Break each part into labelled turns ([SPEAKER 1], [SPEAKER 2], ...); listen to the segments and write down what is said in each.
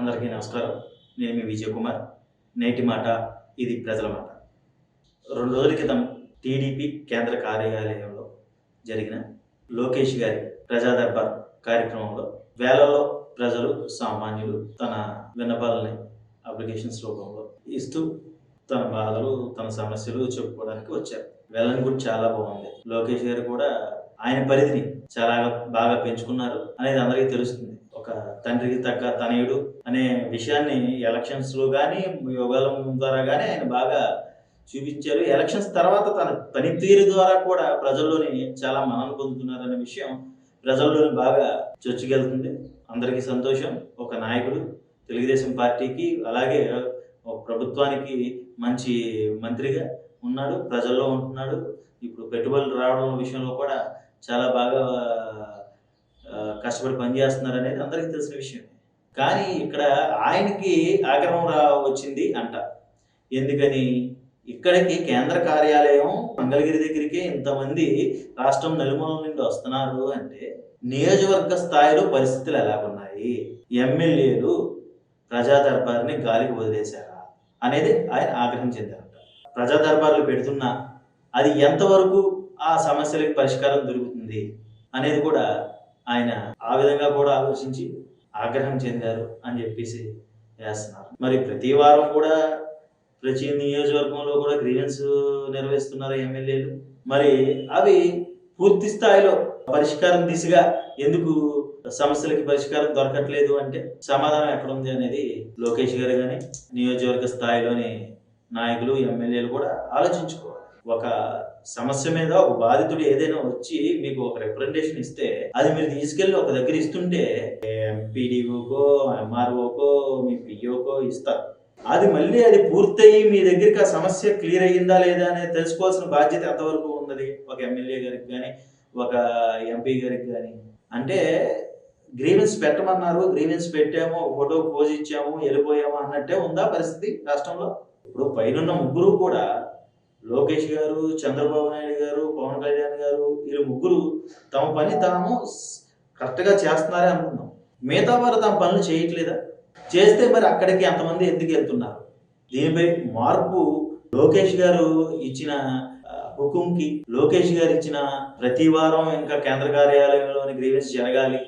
[SPEAKER 1] అందరికీ నమస్కారం. నేను మీ విజయ్ కుమార్. నేటి మాట ఇది ప్రజల మాట. రెండు రోజుల క్రితం టీడీపీ కేంద్ర కార్యాలయంలో జరిగిన లోకేష్ గారి ప్రజా దర్బార్ కార్యక్రమంలో వేలలో ప్రజలు సామాన్యులు తన విన్నపాలని అప్లికేషన్స్ రూపంలో ఇస్తూ తన బాధలు తన సమస్యలు చెప్పుకోవడానికి వచ్చారు. వెళ్ళని కూడా చాలా బాగుంది. లోకేష్ గారు కూడా ఆయన పరిధిని చాలా బాగా పెంచుకున్నారు అనేది అందరికీ తెలుస్తుంది. ఒక తండ్రికి తగ్గ తనయుడు అనే విషయాన్ని ఎలక్షన్స్లో కానీ యోగాలం ద్వారా కానీ ఆయన బాగా చూపించారు. ఎలక్షన్స్ తర్వాత తన పనితీరు ద్వారా కూడా ప్రజల్లోని చాలా మనం పొందుతున్నారనే విషయం ప్రజల్లోని బాగా చొచ్చుకెళ్తుంది. అందరికీ సంతోషం. ఒక నాయకుడు తెలుగుదేశం పార్టీకి అలాగే ప్రభుత్వానికి మంచి మంత్రిగా ఉన్నాడు ప్రజల్లో ఉంటున్నాడు. ఇప్పుడు పెట్టుబడులు రావడం విషయంలో కూడా చాలా బాగా కష్టపడి పనిచేస్తున్నారు అనేది అందరికీ తెలిసిన విషయం కానీ ఇక్కడ ఆయనకి ఆగ్రహం రా వచ్చింది అంట. ఎందుకని? ఇక్కడికి కేంద్ర కార్యాలయం మంగళగిరి దగ్గరికి ఇంతమంది రాష్ట్రం నలుమూల నుండి వస్తున్నారు అంటే నియోజకవర్గ స్థాయిలో పరిస్థితులు ఎలాగున్నాయి? ఎమ్మెల్యేలు ప్రజా దర్బార్ని గాలికి వదిలేశారా? అనేది ఆయన ఆగ్రహం చెందారు. ప్రజా దర్బార్లు పెడుతున్నా అది ఎంతవరకు ఆ సమస్యలకు పరిష్కారం దొరుకుతుంది అనేది కూడా ఆయన ఆ విధంగా కూడా ఆలోచించి ఆగ్రహం చెందారు అని చెప్పేసి వేస్తున్నారు. మరి ప్రతి వారం కూడా ప్రతి నియోజకవర్గంలో కూడా గ్రీవెన్స్ నిర్వహిస్తున్నారు ఎమ్మెల్యేలు. మరి అవి పూర్తి స్థాయిలో పరిష్కారం దిశగా ఎందుకు సమస్యలకి పరిష్కారం దొరకట్లేదు అంటే సమాధానం ఎక్కడ ఉంది అనేది లోకేష్ గారు కానీ నియోజకవర్గ స్థాయిలోని నాయకులు ఎమ్మెల్యేలు కూడా ఆలోచించుకోవాలి. ఒక సమస్య మీద ఒక బాధితుడు ఏదైనా వచ్చి మీకు ఒక రిప్రజెంటేషన్ ఇస్తే అది మీరు తీసుకెళ్ళి ఒక దగ్గర ఇస్తుంటే ఎంపీడీఓకో ఎంఆర్ఓకో మీ పిఓకో ఇస్తారు. అది మళ్ళీ అది పూర్తయి మీ దగ్గరికి ఆ సమస్య క్లియర్ అయ్యిందా లేదా అనేది తెలుసుకోవాల్సిన బాధ్యత ఎంతవరకు ఉన్నది? ఒక ఎమ్మెల్యే గారికి కానీ ఒక ఎంపీ గారికి కానీ అంటే గ్రీవెన్స్ పెట్టమన్నారు గ్రీవెన్స్ పెట్టాము ఒక ఫోటో పోజ్ ఇచ్చాము వెళ్ళిపోయాము అన్నట్టే ఉందా పరిస్థితి రాష్ట్రంలో? ఇప్పుడు పైన ముగ్గురు కూడా లోకేష్ గారు చంద్రబాబు నాయుడు గారు పవన్ కళ్యాణ్ గారు వీళ్ళు ముగ్గురు తమ పని తాము కరెక్ట్గా చేస్తున్నారే అనుకుందాం. మిగతా వారు తమ పనులు చేయట్లేదా? చేస్తే మరి అక్కడికి అంతమంది ఎందుకు వెళ్తున్నారు? దీనిపై మార్పు లోకేష్ గారు ఇచ్చిన హుకుంకి లోకేష్ గారు ఇచ్చిన ప్రతి వారం ఇంకా కేంద్ర కార్యాలయంలోని గ్రీవెన్స్ జరగాలి.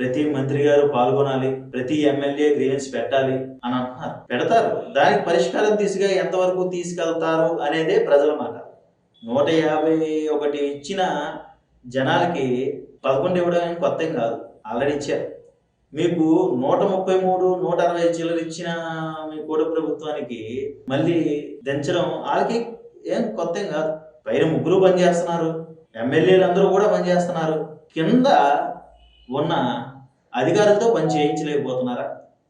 [SPEAKER 1] ప్రతి మంత్రి గారు పాల్గొనాలి ప్రతి ఎమ్మెల్యే గ్రీవెన్స్ పెట్టాలి అని అంటున్నారు. పెడతారు. దానికి పరిష్కారం దిశగా ఎంతవరకు తీసుకెళ్తారు అనేదే ప్రజల మాట. నూట యాభై ఒకటి ఇచ్చిన జనాలకి పదకొండు ఇవ్వడం కొత్త కాదు. ఆల్రెడీ ఇచ్చారు. మీకు నూట ముప్పై మూడు నూట అరవై చిల్లర ఇచ్చిన మీ కోడి ప్రభుత్వానికి మళ్ళీ దించడం వాళ్ళకి ఏం కొత్త కాదు. పైన ముగ్గురు పనిచేస్తున్నారు. ఎమ్మెల్యేలు అందరూ కూడా పనిచేస్తున్నారు. కింద ఉన్న అధికారులతో పని చేయించలేకపోతున్నారా?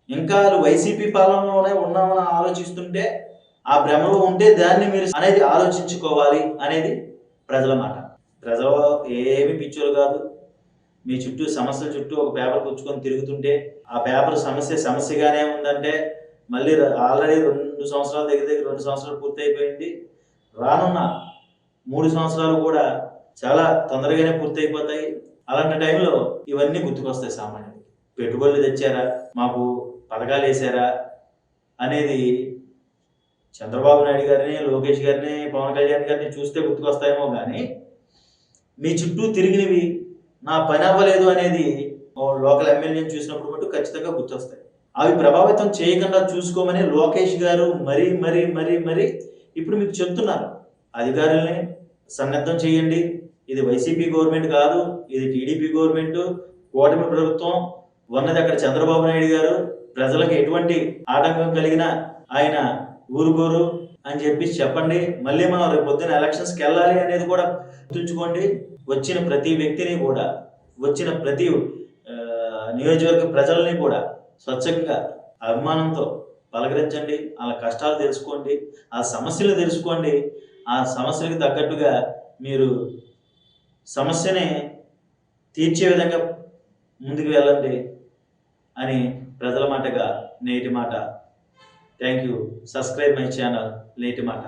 [SPEAKER 1] ఇంకా వాళ్ళు వైసీపీ పాలనలోనే ఉన్నామని ఆలోచిస్తుంటే ఆ భ్రమలో ఉంటే దాన్ని మీరు అనేది ఆలోచించుకోవాలి అనేది ప్రజల మాట. ప్రజలు ఏమి పిచ్చోలు కాదు. మీ చుట్టూ సమస్యల చుట్టూ ఒక పేపర్ పుచ్చుకొని తిరుగుతుంటే ఆ పేపర్ సమస్య సమస్యగానే ఉందంటే మళ్ళీ ఆల్రెడీ రెండు సంవత్సరాల దగ్గర దగ్గర రెండు సంవత్సరాలు పూర్తయిపోయింది. రానున్న మూడు సంవత్సరాలు కూడా చాలా తొందరగానే పూర్తయిపోతాయి. అలాంటి టైంలో ఇవన్నీ గుర్తుకొస్తాయి సామాన్యం పెట్టుబడులు తెచ్చారా? మాకు పథకాలు వేసారా అనేది చంద్రబాబు నాయుడు గారిని లోకేష్ గారిని పవన్ కళ్యాణ్ గారిని చూస్తే గుర్తుకొస్తాయేమో కానీ మీ చుట్టూ తిరిగినవి నా పని అవ్వలేదు అనేది లోకల్ ఎమ్మెల్యేని చూసినప్పుడు మటు ఖచ్చితంగా గుర్తొస్తాయి. అవి ప్రభావితం చేయకుండా చూసుకోమని లోకేష్ గారు మరీ మరీ మరీ మరీ ఇప్పుడు మీకు చెప్తున్నారు. అధికారుల్ని సన్నద్ధం చేయండి. ఇది వైసీపీ గవర్నమెంట్ కాదు ఇది టీడీపీ గవర్నమెంట్ కూటమి ప్రభుత్వం ఉన్నది అక్కడ చంద్రబాబు నాయుడు గారు. ప్రజలకు ఎటువంటి ఆటంకం కలిగినా ఆయన ఊరుకోరు అని చెప్పి చెప్పండి. మళ్ళీ మనం రేపు పొద్దున ఎలక్షన్స్కి వెళ్ళాలి అనేది కూడా గుర్తుంచుకోండి. వచ్చిన ప్రతి వ్యక్తిని కూడా వచ్చిన ప్రతి నియోజకవర్గ ప్రజల్ని కూడా స్వచ్ఛంగా అభిమానంతో పలకరించండి. వాళ్ళ కష్టాలు తెలుసుకోండి. ఆ సమస్యలు తెలుసుకోండి. ఆ సమస్యలకు తగ్గట్టుగా మీరు సమస్యని తీర్చే విధంగా ముందుకు వెళ్ళండి. అని ప్రజల మాటగా నేటి మాట. Thank you subscribe my channel నేటి మాట.